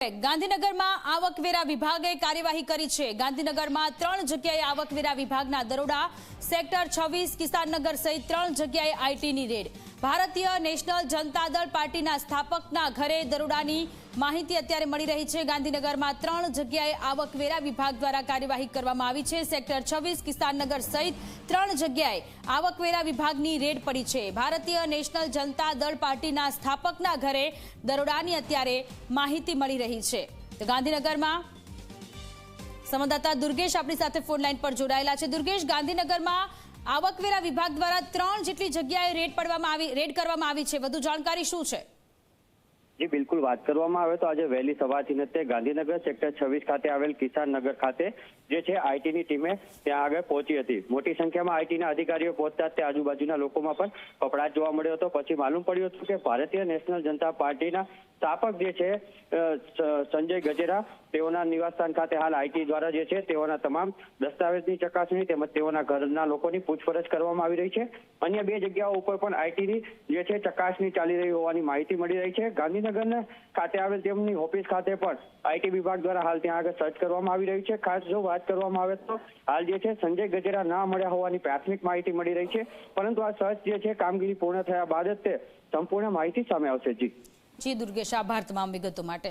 ગાંધીનગરમાં આવકવેરા વિભાગે કાર્યવાહી કરી છે. ગાંધીનગરમાં ત્રણ જગ્યાએ આવકવેરા વિભાગના દરોડા, સેક્ટર છવ્વીસ કિસાનનગર સહિત ત્રણ જગ્યાએ આઈટીની રેડ. ભારતીય નેશનલ જનતા દળ પાર્ટીના સ્થાપકના ઘરે દરોડાની માહિતી અત્યારે મળી રહી છે. ગાંધીનગરમાં ત્રણ જગ્યાએ આવકવેરા વિભાગ દ્વારા કાર્યવાહી કરવામાં આવી છે. સેક્ટર છવ્વીસ કિસાનનગર સહિત ત્રણ જગ્યાએ આવકવેરા વિભાગની રેડ પડી છે. ભારતીય નેશનલ જનતા દળ પાર્ટીના સ્થાપકના ઘરે દરોડાની અત્યારે માહિતી મળી રહી છે. તો ગાંધીનગરમાં સંવાદદાતા દુર્ગેશ આપણી સાથે ફોન લાઇન પર જોડાયેલા છે. દુર્ગેશ, ગાંધીનગરમાં આવકવેરા વિભાગ દ્વારા ત્રણ જેટલી જગ્યાએ રેડ પડવામાં આવી રેડ કરવામાં આવી છે. વધુ જાણકારી શું છે? જી, બિલકુલ વાત કરવામાં આવે તો આજે વહેલી સવારથી તે ગાંધીનગર સેક્ટર છવ્વીસ ખાતે આવેલ કિસાન નગર ખાતે જે છે આઈટીની ટીમે ત્યાં આગળ પહોંચી હતી. મોટી સંખ્યામાં આઈટીના અધિકારીઓ પહોંચતા તે આજુબાજુના લોકોમાં પણ કપડાટ જોવા મળ્યો હતો. પછી માલુમ પડ્યું હતું કે ભારતીય નેશનલ જનતા પાર્ટીના સ્થાપક જે છે સંજય ગજેરા, તેઓના નિવાસસ્થાન ખાતે હાલ આઈટી દ્વારા જે છે તેઓના તમામ દસ્તાવેજની ચકાસણી તેમજ તેઓના ઘરના લોકોની પૂછપરછ કરવામાં આવી રહી છે. અન્ય બે જગ્યાઓ ઉપર પણ આઈટીની જે છે ચકાસણી ચાલી રહી હોવાની માહિતી મળી રહી છે. ગાંધીનગર ખાતે આવેલ તેમની ઓફિસ ખાતે પણ આઈટી વિભાગ દ્વારા હાલ ત્યાં આગળ સર્ચ કરવામાં આવી રહી છે. ખાસ જો વાત કરવામાં આવે તો હાલ જે છે સંજય ગજેરા ના મળ્યા હોવાની પ્રાથમિક માહિતી મળી રહી છે. પરંતુ આ સર્ચ જે છે કામગીરી પૂર્ણ થયા બાદ જ તે સંપૂર્ણ માહિતી સામે આવશે. જી. જી, દુર્ગેશ, આભાર તમામ વિગતો માટે.